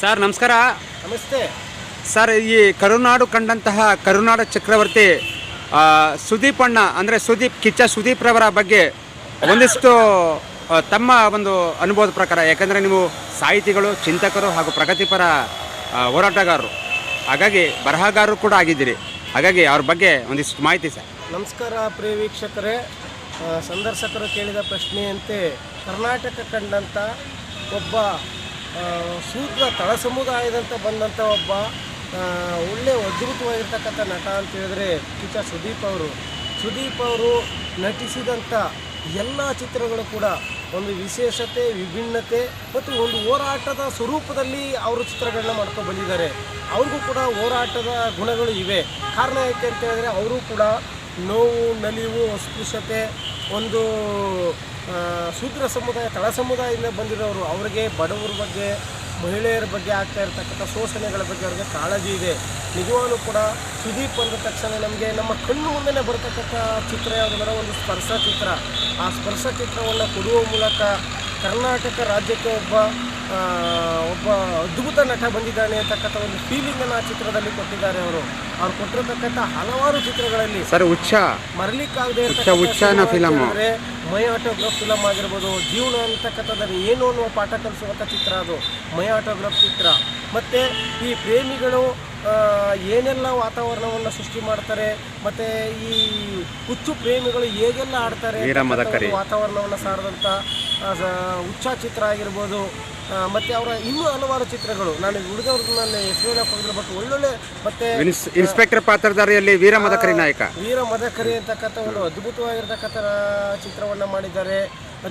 Sir ನಮಸ್ಕಾರ. ನಮಸ್ತೆ. Sir ಈ ಕರುನಾಡು ಕಂಡಂತಹ ಕರುನಾಡ ಚಕ್ರವರ್ತಿ ಸುದೀಪ್ ಅಣ್ಣ ಅಂದರೆ ಸುದೀಪ್ ಕಿಚ್ಚ ಸುದೀಪ್ ರವರ ಬಗ್ಗೆ ಒಂದಿಷ್ಟು ತಮ್ಮ ಒಂದು ಅನುಭವದ ಪ್ರಕಾರ ಯಾಕಂದರೆ ನೀವು ಸಾಹಿತಿಗಳು ಚಿಂತಕರು ಹಾಗೂ ಪ್ರಗತಿಪರ ಹೋರಾಟಗಾರರು. ಹಾಗಾಗಿ ಬರಹಗಾರರು ಕೂಡ ಆಗಿದ್ದೀರಿ. ಹಾಗಾಗಿ ಅವ್ರ ಬಗ್ಗೆ ಒಂದಿಷ್ಟು ಮಾಹಿತಿ ಸರ್. ನಮಸ್ಕಾರ ಪ್ರಿಯ ವೀಕ್ಷಕರೇ. ಸಂದರ್ಶಕರು ಕೇಳಿದ ಪ್ರಶ್ನೆಯಂತೆ ಕರ್ನಾಟಕ ಕಂಡಂಥ ಒಬ್ಬ ಶೂದ್ರ ತಳ ಸಮುದಾಯದಂತ ಬಂದಂಥ ಒಬ್ಬ ಒಳ್ಳೆ ಅದ್ಭುತವಾಗಿರ್ತಕ್ಕಂಥ ನಟ ಅಂತ ಹೇಳಿದ್ರೆ ಕಿಚ್ಚ ಸುದೀಪ್ ಅವರು. ಸುದೀಪ್ ಅವರು ನಟಿಸಿದಂಥ ಎಲ್ಲ ಚಿತ್ರಗಳು ಕೂಡ ಒಂದು ವಿಶೇಷತೆ, ವಿಭಿನ್ನತೆ ಮತ್ತು ಒಂದು ಹೋರಾಟದ ಸ್ವರೂಪದಲ್ಲಿ ಅವರು ಚಿತ್ರಗಳನ್ನ ಮಾಡ್ಕೊಂಡು ಬಂದಿದ್ದಾರೆ. ಅವ್ರಿಗೂ ಕೂಡ ಹೋರಾಟದ ಗುಣಗಳು ಇವೆ. ಕಾರಣ ಯಾಕೆ ಅಂತ ಹೇಳಿದ್ರೆ ಅವರು ಕೂಡ ನೋವು, ನಲಿವು, ಅಸ್ಪೃಶ್ಯತೆ, ಒಂದು ಶೂದ್ರ ಸಮುದಾಯ, ತಳ ಸಮುದಾಯದಿಂದ ಬಂದಿರೋರು, ಅವರಿಗೆ ಬಡವರ ಬಗ್ಗೆ, ಮಹಿಳೆಯರ ಬಗ್ಗೆ ಆಗ್ತಾ ಇರತಕ್ಕಂಥ ಶೋಷಣೆಗಳ ಬಗ್ಗೆ ಅವ್ರಿಗೆ ಕಾಳಜಿ ಇದೆ. ನಿಜವಾಗ್ಲೂ ಕೂಡ ಸುದೀಪ್ ಅಂದ ತಕ್ಷಣ ನಮಗೆ ನಮ್ಮ ಕಣ್ಣು ಮುಂದೆ ಬರತಕ್ಕಂಥ ಚಿತ್ರ ಯಾವುದಂದ್ರೆ ಒಂದು ಸ್ಪರ್ಶ ಚಿತ್ರ. ಆ ಸ್ಪರ್ಶ ಚಿತ್ರವನ್ನು ಕೊಡುವ ಮೂಲಕ ಕರ್ನಾಟಕ ರಾಜ್ಯಕ್ಕೆ ಒಬ್ಬ ಒಬ್ಬ ಅದ್ಭುತ ನಟ ಬಂದಿದ್ದಾನೆ ಅಂತಕ್ಕಂಥ ಒಂದು ಫೀಲಿಂಗನ್ನು ಆ ಚಿತ್ರದಲ್ಲಿ ಕೊಟ್ಟಿದ್ದಾರೆ ಅವರು. ಅವ್ರು ಕೊಟ್ಟಿರತಕ್ಕಂಥ ಹಲವಾರು ಚಿತ್ರಗಳಲ್ಲಿ ಸರ್ ಉಚ್ಚ ಮರಲಿಕ್ಕಾಗದೆ ಹುಚ್ಚ ಹುಚ್ಚನ film. ಅಂದರೆ ಮೈ ಆಟೋಗ್ರಾಫ್ ಫಿಲಮ್ ಆಗಿರ್ಬೋದು ಜೀವನ ಅಂತಕ್ಕಂಥದ್ದು ಏನು ಅನ್ನುವ ಪಾಠ ಕಲಿಸುವಂಥ ಚಿತ್ರ ಅದು. ಮೈ ಆಟೋಗ್ರಾಫ್ ಚಿತ್ರ. ಮತ್ತು ಈ ಪ್ರೇಮಿಗಳು ಏನೆಲ್ಲ ವಾತಾವರಣವನ್ನು ಸೃಷ್ಟಿ ಮಾಡ್ತಾರೆ ಮತ್ತು ಈ ಹುಚ್ಚು ಪ್ರೇಮಿಗಳು ಹೇಗೆಲ್ಲ ಆಡ್ತಾರೆ ವಾತಾವರಣವನ್ನು ಸಾರದಂಥ ಹುಚ್ಚ ಚಿತ್ರ ಆಗಿರ್ಬೋದು ಮತ್ತು ಅವರ ಇನ್ನೂ ಹಲವಾರು ಚಿತ್ರಗಳು. ನಾನು ಹುಡುಗವ್ರದ್ದು ನಾನು ಹೇಳಕ್ ಬಟ್ ಒಳ್ಳೊಳ್ಳೆ ಮತ್ತೆ ಇನ್ಸ್ ಇನ್ಸ್ಪೆಕ್ಟರ್ ಪಾತ್ರಧಾರಿಯಲ್ಲಿ ವೀರ ಮದಕರಿ ನಾಯಕ. ವೀರ ಮದಕರಿ ಅಂತಕ್ಕಂಥ ಒಂದು ಅದ್ಭುತವಾಗಿರ್ತಕ್ಕಂಥ ಚಿತ್ರವನ್ನು ಮಾಡಿದ್ದಾರೆ.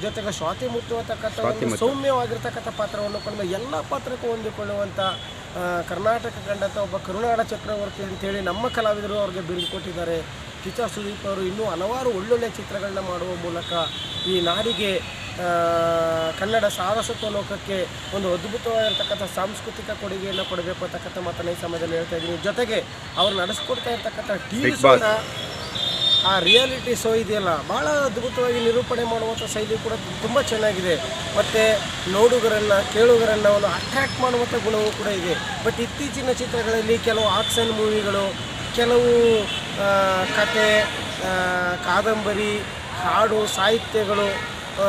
ಜೊತೆಗೆ ಸ್ವಾತಿ ಮುತ್ತು ಅಂತಕ್ಕಂಥ ಒಂದು ಸೌಮ್ಯವಾಗಿರ್ತಕ್ಕಂಥ ಪಾತ್ರವನ್ನು ಕೊಂಡ ಎಲ್ಲ ಪಾತ್ರಕ್ಕೂ ಹೊಂದಿಕೊಳ್ಳುವಂಥ ಕರ್ನಾಟಕ ಕಂಡಂಥ ಒಬ್ಬ ಕರುಣಾಡ ಚಕ್ರವರ್ತಿ ಅಂತೇಳಿ ನಮ್ಮ ಕಲಾವಿದರು ಅವ್ರಿಗೆ ಬಿರುದು ಕೊಟ್ಟಿದ್ದಾರೆ. ಕಿಚ್ಚ ಸುದೀಪ್ ಅವರು ಇನ್ನೂ ಹಲವಾರು ಒಳ್ಳೊಳ್ಳೆ ಚಿತ್ರಗಳನ್ನ ಮಾಡುವ ಮೂಲಕ ಈ ನಾಡಿಗೆ ಕನ್ನಡ ಸಾರಸ್ವತ ಲೋಕಕ್ಕೆ ಒಂದು ಅದ್ಭುತವಾಗಿರ್ತಕ್ಕಂಥ ಸಾಂಸ್ಕೃತಿಕ ಕೊಡುಗೆಯನ್ನು ಕೊಡಬೇಕು ಅಂತಕ್ಕಂಥ ಮಾತನ್ನು ಈ ಸಮಯದಲ್ಲಿ ಹೇಳ್ತಾ ಇದ್ದೀನಿ. ಜೊತೆಗೆ ಅವ್ರು ನಡೆಸ್ಕೊಡ್ತಾ ಇರ್ತಕ್ಕಂಥ ಟಿ ವಿ ಆ ರಿಯಾಲಿಟಿ ಶೋ ಇದೆಯಲ್ಲ ಭಾಳ ಅದ್ಭುತವಾಗಿ ನಿರೂಪಣೆ ಮಾಡುವಂಥ ಶೈಲಿ ಕೂಡ ತುಂಬ ಚೆನ್ನಾಗಿದೆ. ಮತ್ತು ನೋಡುಗರನ್ನು ಕೇಳುಗರನ್ನು ಒಂದು ಅಟ್ರ್ಯಾಕ್ಟ್ ಮಾಡುವಂಥ ಗುಣವೂ ಕೂಡ ಇದೆ. ಬಟ್ ಇತ್ತೀಚಿನ ಚಿತ್ರಗಳಲ್ಲಿ ಕೆಲವು ಆಕ್ಷನ್ ಮೂವಿಗಳು ಕೆಲವು ಕತೆ ಕಾದಂಬರಿ ಹಾಡು ಸಾಹಿತ್ಯಗಳು ಆ,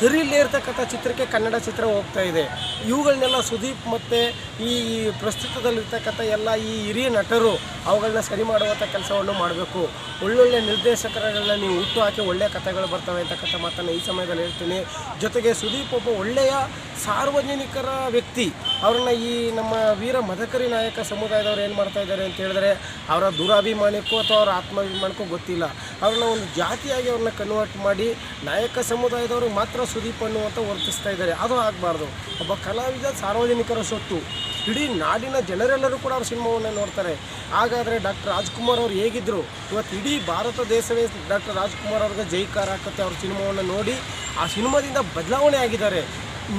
ಸರಿ ಇಲ್ಲದೆ ಇರತಕ್ಕಂಥ ಚಿತ್ರಕ್ಕೆ ಕನ್ನಡ ಚಿತ್ರ ಹೋಗ್ತಾ ಇದೆ. ಇವುಗಳನ್ನೆಲ್ಲ ಸುದೀಪ್ ಮತ್ತು ಈ ಪ್ರಸ್ತುತದಲ್ಲಿರ್ತಕ್ಕಂಥ ಎಲ್ಲ ಈ ಹಿರಿಯ ನಟರು ಅವುಗಳನ್ನ ಸರಿ ಮಾಡುವಂಥ ಕೆಲಸವನ್ನು ಮಾಡಬೇಕು. ಒಳ್ಳೊಳ್ಳೆ ನಿರ್ದೇಶಕರಗಳನ್ನ ನೀವು ಹುಟ್ಟು ಹಾಕಿ ಒಳ್ಳೆಯ ಕಥೆಗಳು ಬರ್ತವೆ ಅಂತಕ್ಕಂಥ ಮಾತನ್ನು ಈ ಸಮಯದಲ್ಲಿ ಹೇಳ್ತೀನಿ. ಜೊತೆಗೆ ಸುದೀಪ್ ಒಬ್ಬ ಒಳ್ಳೆಯ ಸಾರ್ವಜನಿಕರ ವ್ಯಕ್ತಿ. ಅವ್ರನ್ನ ಈ ನಮ್ಮ ವೀರ ಮದಕರಿ ನಾಯಕ ಸಮುದಾಯದವ್ರು ಏನು ಮಾಡ್ತಾ ಇದ್ದಾರೆ ಅಂತ ಹೇಳಿದ್ರೆ ಅವರ ದುರಾಭಿಮಾನಕ್ಕೂ ಅಥವಾ ಅವರ ಆತ್ಮಾಭಿಮಾನಕ್ಕೂ ಗೊತ್ತಿಲ್ಲ. ಅವ್ರನ್ನ ಒಂದು ಜಾತಿಯಾಗಿ ಅವ್ರನ್ನ ಕನ್ವರ್ಟ್ ಮಾಡಿ ನಾಯಕ ಸಮುದಾಯದವರು ಮಾತ್ರ ಸುದೀಪ್ ಅನ್ನುವಂಥ ವರ್ತಿಸ್ತಾ ಇದ್ದಾರೆ. ಅದು ಆಗಬಾರ್ದು. ಒಬ್ಬ ಕಲಾವಿದ ಸಾರ್ವಜನಿಕರ ಸೊತ್ತು. ಇಡೀ ನಾಡಿನ ಜನರೆಲ್ಲರೂ ಕೂಡ ಅವ್ರ ಸಿನಿಮಾವನ್ನು ನೋಡ್ತಾರೆ. ಹಾಗಾದರೆ ಡಾಕ್ಟರ್ ರಾಜ್ಕುಮಾರ್ ಅವ್ರು ಹೇಗಿದ್ದರು ಇವತ್ತು ಇಡೀ ಭಾರತ ದೇಶವೇ ಡಾಕ್ಟರ್ ರಾಜ್ಕುಮಾರ್ ಅವ್ರಿಗೆ ಜೈಕಾರ ಹಾಕುತ್ತೆ ಅವ್ರ ಸಿನಿಮಾವನ್ನು ನೋಡಿ ಆ ಸಿನಿಮಾದಿಂದ ಬದಲಾವಣೆ ಆಗಿದ್ದಾರೆ.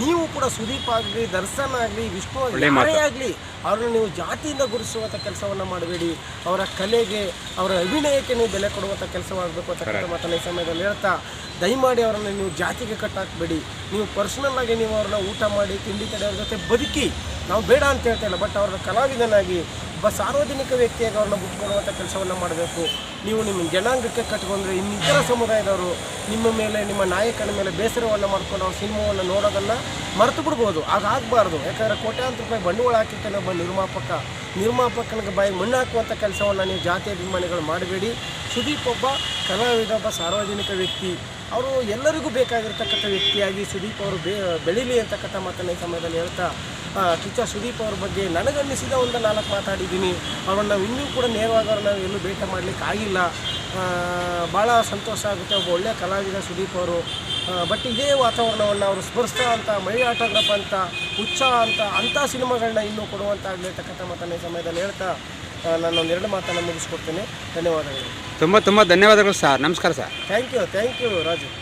ನೀವು ಕೂಡ ಸುದೀಪ್ ಆಗಲಿ ದರ್ಶನ್ ಆಗಲಿ ವಿಷ್ಣು ಆಗಲಿ ಯಾರೇ ಆಗಲಿ ಅವ್ರನ್ನ ನೀವು ಜಾತಿಯಿಂದ ಗುರುಸುವಂಥ ಕೆಲಸವನ್ನು ಮಾಡಬೇಡಿ. ಅವರ ಕಲೆಗೆ ಅವರ ಅಭಿನಯಕ್ಕೆ ನೀವು ಬೆಲೆ ಕೊಡುವಂಥ ಕೆಲಸವಾಗಬೇಕು ಅಂತ ಮಾತನ್ನ ಈ ಸಮಯದಲ್ಲಿ ಹೇಳ್ತಾ ದಯಮಾಡಿ ಅವರನ್ನು ನೀವು ಜಾತಿಗೆ ಕಟ್ಟಾಕಬೇಡಿ. ನೀವು ಪರ್ಸನಲ್ ಆಗಿ ನೀವು ಅವ್ರನ್ನ ಊಟ ಮಾಡಿ, ತಿಂಡಿ ತಡೆಯವ್ರ ಜೊತೆ ಬದುಕಿ. ನಾವು ಬೇಡ ಅಂತ ಹೇಳ್ತಾ ಇಲ್ಲ ಬಟ್ ಅವ್ರನ್ನ ಕಲಾವಿದನಾಗಿ, ಒಬ್ಬ ಸಾರ್ವಜನಿಕ ವ್ಯಕ್ತಿಯಾಗಿ ಅವ್ರನ್ನ ಮುಟ್ಕೊಳ್ಳುವಂಥ ಕೆಲಸವನ್ನು ಮಾಡಬೇಕು. ನೀವು ನಿಮ್ಮ ಜನಾಂಗಕ್ಕೆ ಕಟ್ಕೊಂಡ್ರೆ ಇನ್ನಿತರ ಸಮುದಾಯದವರು ನಿಮ್ಮ ಮೇಲೆ, ನಿಮ್ಮ ನಾಯಕನ ಮೇಲೆ ಬೇಸರವನ್ನು ಮಾಡ್ಕೊಂಡು ಅವ್ರ ಸಿನಿಮಾವನ್ನು ನೋಡೋದನ್ನು ಮರೆತು ಬಿಡ್ಬೋದು. ಆಗಾಗಬಾರ್ದು ಯಾಕಂದರೆ ಕೋಟ್ಯಾಂತರ ರೂಪಾಯಿ ಬಂಡವಾಳ ಹಾಕಿರ್ತಾನೆ ಒಬ್ಬ ನಿರ್ಮಾಪಕ. ನಿರ್ಮಾಪಕನಿಗೆ ಬಾಯಿ ಮಣ್ಣು ಹಾಕುವಂಥ ಕೆಲಸವನ್ನು ನೀವು ಜಾತಿ ಅಭಿಮಾನಿಗಳು ಮಾಡಬೇಡಿ. ಸುದೀಪ್ ಒಬ್ಬ ಕಲಾವಿದ, ಒಬ್ಬ ಸಾರ್ವಜನಿಕ ವ್ಯಕ್ತಿ. ಅವರು ಎಲ್ಲರಿಗೂ ಬೇಕಾಗಿರ್ತಕ್ಕಂಥ ವ್ಯಕ್ತಿಯಾಗಿ ಸುದೀಪ್ ಅವರು ಬೇ, ಬೆಳೀಲಿ ಅಂತಕ್ಕಂಥ ಮಾತನ್ನು ಈ ಸಮಯದಲ್ಲಿ ಹೇಳ್ತಾ ಟೀಚರ್ ಸುದೀಪ್ ಅವ್ರ ಬಗ್ಗೆ ನನಗನ್ನಿಸಿದ ಒಂದು ನಾಲ್ಕು ಮಾತಾಡಿದ್ದೀನಿ. ಅವ್ರನ್ನ ನಾವು ಇನ್ನೂ ಕೂಡ ನೇರವಾಗಿ ಅವ್ರನ್ನ ನಾವು ಎಲ್ಲೂ ಭೇಟ ಮಾಡಲಿಕ್ಕೆ ಆಗಿಲ್ಲ. ಭಾಳ ಸಂತೋಷ ಆಗುತ್ತೆ. ಒಬ್ಬ ಒಳ್ಳೆಯ ಕಲಾವಿದ ಸುದೀಪ್ ಅವರು. ಬಟ್ ಇದೇ ವಾತಾವರಣವನ್ನು ಅವರು ಸ್ಪರ್ಶ ಅಂತ ಮೈ ಆಟೋಗ್ರಾಫ್ ಅಂತ, ಹುಚ್ಚ ಅಂತ, ಅಂಥ ಸಿನಿಮಾಗಳನ್ನ ಇನ್ನೂ ಕೊಡುವಂಥ ಅಂತಕ್ಕಂಥ ಮಾತನ್ನು ಈ ಸಮಯದಲ್ಲಿ ಹೇಳ್ತಾ ನಾನು ಒಂದೆರಡು ಮಾತನ್ನು ಮುಗಿಸ್ಕೊಡ್ತೇನೆ. ಧನ್ಯವಾದಗಳು. ತುಂಬ ತುಂಬ ಧನ್ಯವಾದಗಳು ಸರ್. ನಮಸ್ಕಾರ sir. Thank you thank you Raju.